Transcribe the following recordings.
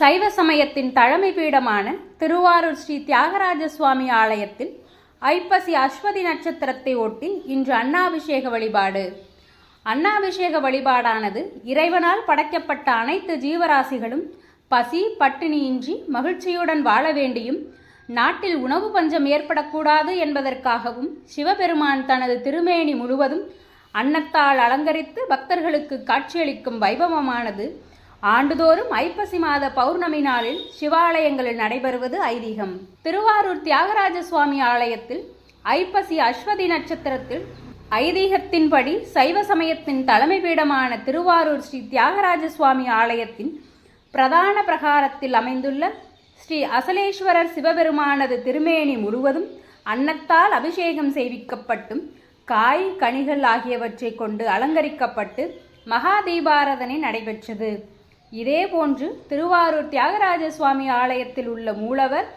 சைவ சமயத்தின் தலைமை பீடமான திருவாரூர் ஸ்ரீ தியாகராஜ சுவாமி ஆலயத்தில் ஐப்பசி அஸ்வதி நட்சத்திரத்தை ஒட்டி இன்று அன்னாபிஷேக வழிபாடு. அன்னாபிஷேக வழிபாடானது இறைவனால் படைக்கப்பட்ட அனைத்து ஜீவராசிகளும் பசி பட்டினியின்றி மகிழ்ச்சியுடன் வாழ வேண்டியும் நாட்டில் உணவு பஞ்சம் ஏற்படக்கூடாது என்பதற்காகவும் சிவபெருமான் தனது திருமேனி முழுவதும் அன்னத்தால் அலங்கரித்து பக்தர்களுக்கு காட்சியளிக்கும் வைபவமானது ஆண்டுதோறும் ஐப்பசி மாத பௌர்ணமி நாளில் சிவாலயங்களில் நடைபெறுவது ஐதீகம். திருவாரூர் தியாகராஜ சுவாமி ஆலயத்தில் ஐப்பசி அஸ்வதி நட்சத்திரத்தில் ஐதீகத்தின்படி சைவ சமயத்தின் தலைமை பீடமான திருவாரூர் ஸ்ரீ தியாகராஜ சுவாமி ஆலயத்தின் பிரதான பிரகாரத்தில் அமைந்துள்ள ஸ்ரீ அசலேஸ்வரர் சிவபெருமானது திருமேனி முழுவதும் அன்னத்தால் அபிஷேகம் செய்விக்கப்பட்டும் காய் கனிகள் ஆகியவற்றை கொண்டு அலங்கரிக்கப்பட்டு மகா தீபாராதனை நடைபெற்றது. இதேபோன்று திருவாரூர் தியாகராஜ சுவாமி ஆலயத்தில் உள்ள மூலவர்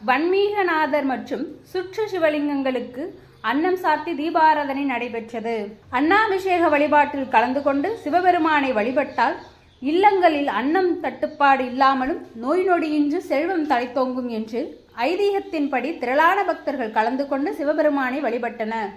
வன்மீகநாதர் மற்றும் சுற்று சிவலிங்கங்களுக்கு அன்னம் சாத்தி தீபாராதனை நடைபெற்றது. அன்னாபிஷேக வழிபாட்டில் கலந்து கொண்டு சிவபெருமானை வழிபட்டால் இல்லங்களில் அன்னம் தட்டுப்பாடு இல்லாமலும் நோய் நொடியின்றி செல்வம் தலைத்தோங்கும் என்று ஐதீகத்தின்படி திரளான பக்தர்கள் கலந்து கொண்டு சிவபெருமானை வழிபட்டனர்.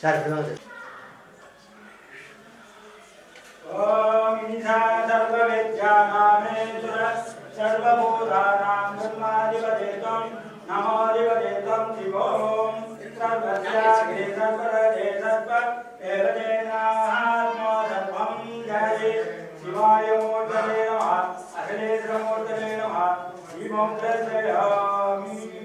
సార్ సర్వభూతానాం బ్రహ్మాధిపదేతం నమోధిపదేతం శివోం సర్వస్యాగ్రే సర్వరజే సర్వ ఏవజేనాహాత్మో సర్వం జయే శివాయ మూర్తలే నమ అఖిలేశ్వరమూర్తలే నమ శ్రీమౌర్తలే నమ